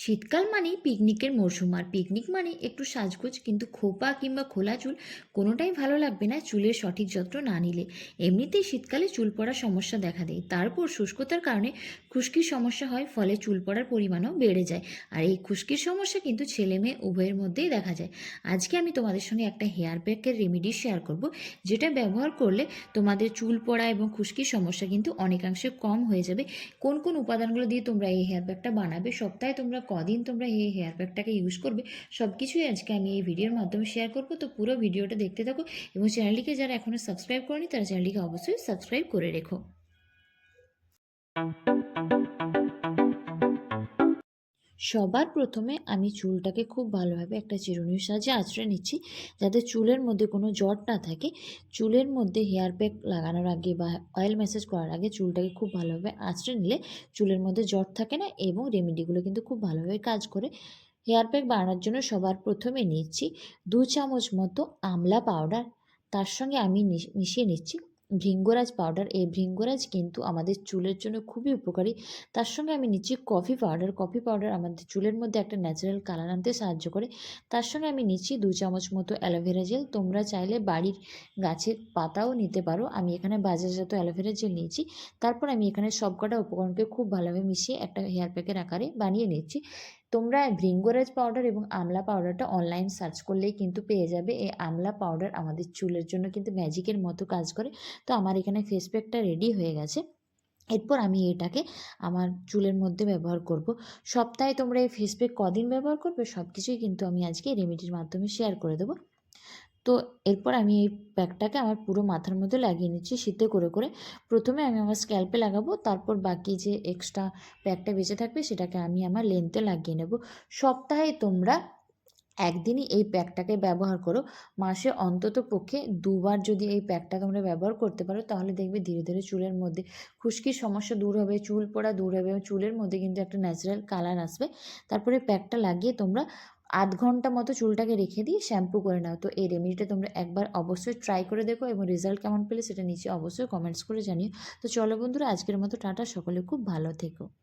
শীতকাল মানেই পিকনিকের মরশুম, আর পিকনিক মানে একটু সাজগোজ, কিন্তু খোপা কিংবা খোলা চুল কোনোটাই ভালো লাগবে না চুলের সঠিক যত্ন না নিলে। এমনিতেই শীতকালে চুল পড়ার সমস্যা দেখা দেয়। তারপর শুষ্কতার কারণে খুশকির সমস্যা হয়, ফলে চুল পড়ার পরিমাণও বেড়ে যায়। আর এই খুশকির সমস্যা কিন্তু ছেলে মেয়ে উভয়ের মধ্যেই দেখা যায়। আজকে আমি তোমাদের সঙ্গে একটা হেয়ার প্যাকের রেমেডি শেয়ার করব, যেটা ব্যবহার করলে তোমাদের চুল পড়া এবং খুশকির সমস্যা কিন্তু অনেকাংশে কম হয়ে যাবে। কোন কোন উপাদানগুলো দিয়ে তোমরা এই হেয়ার প্যাকটা বানাবে সপ্তাহে তোমরা কদিন তোমরা এই হেয়ার প্যাকটাকে ইউজ করবে সব কিছুই আজকে আমি এই ভিডিওর মাধ্যমে শেয়ার করব। তো পুরো ভিডিওটা দেখতে থাকো এবং চ্যানেলটিকে যারা এখনও সাবস্ক্রাইব করেনি, তারা চ্যানেলটিকে অবশ্যই সাবস্ক্রাইব করে রেখো। সবার প্রথমে আমি চুলটাকে খুব ভালোভাবে একটা চিরুনির সাহায্যে আঁচড়ে নিচ্ছি, যাতে চুলের মধ্যে কোনো জট না থাকে। চুলের মধ্যে হেয়ার প্যাক লাগানোর আগে বা অয়েল ম্যাসেজ করার আগে চুলটাকে খুব ভালোভাবে আঁচড়ে নিলে চুলের মধ্যে জট থাকে না এবং রেমেডিগুলো কিন্তু খুব ভালোভাবে কাজ করে। হেয়ার প্যাক বানানোর জন্য সবার প্রথমে নিচ্ছি দু চামচ মতো আমলা পাউডার, তার সঙ্গে আমি মিশিয়ে নিচ্ছি। ভৃঙ্গরাজ পাউডার এই ভৃঙ্গরাজ কিন্তু আমাদের চুলের জন্য খুবই উপকারী। তার সঙ্গে আমি নিচ্ছি কফি পাউডার কফি পাউডার আমাদের চুলের মধ্যে একটা ন্যাচারাল কালার আনতে সাহায্য করে। তার সঙ্গে আমি নিচ্ছি দু চামচ মতো অ্যালোভেরা জেল তোমরা চাইলে বাড়ির গাছের পাতাও নিতে পারো। আমি এখানে বাজারজাত অ্যালোভেরা জেল নিয়েছি। তারপর আমি এখানে সবকটা উপকরণকে খুব ভালোভাবে মিশিয়ে একটা হেয়ার প্যাকের আকারে বানিয়ে নিচ্ছি। তোমরা ভৃঙ্গরাজ পাউডার এবং আমলা পাউডারটা অনলাইন সার্চ করলেই কিন্তু পেয়ে যাবে। এই আমলা পাউডার আমাদের চুলের জন্য কিন্তু ম্যাজিকের মতো কাজ করে। তো আমার এখানে ফেস প্যাকটা রেডি হয়ে গেছে। এরপর আমি এটাকে আমার চুলের মধ্যে ব্যবহার করব। সপ্তাহে তোমরা এই ফেস প্যাক কদিন ব্যবহার করবে? সব কিছুই কিন্তু আমি আজকে রেমেডির মাধ্যমে শেয়ার করে দেবো। তো এরপর আমি এই প্যাকটাকে আমার পুরো মাথার মধ্যে লাগিয়ে নিচ্ছি শীতে করে করে। প্রথমে আমি আমার স্ক্যাল্পে লাগাবো, তারপর বাকি যে এক্সট্রা প্যাকটা বেঁচে থাকবে সেটাকে আমি আমার লেন্থে লাগিয়ে নেব। সপ্তাহে তোমরা একদিনই এই প্যাকটাকে ব্যবহার করো। মাসে অন্তত পক্ষে দুবার যদি এই প্যাকটা তোমরা ব্যবহার করতে পারো, তাহলে দেখবে ধীরে ধীরে চুলের মধ্যে খুশকির সমস্যা দূর হবে, চুল পড়া দূর হবে চুলের মধ্যে কিন্তু একটা ন্যাচারাল কালার আসবে। তারপরে প্যাকটা লাগিয়ে তোমরা আধ ঘণ্টা মতো চুলটাকে রেখে দিয়ে শ্যাম্পু করে নাও। তো এই রেমেডিটা তোমরা একবার অবশ্যই ট্রাই করে দেখো এবং রেজাল্ট কেমন পেলে সেটা নিচে অবশ্যই কমেন্টস করে জানিও। তো চলো বন্ধুরা, আজকের মতো টাটা। সকলে খুব ভালো থেকো।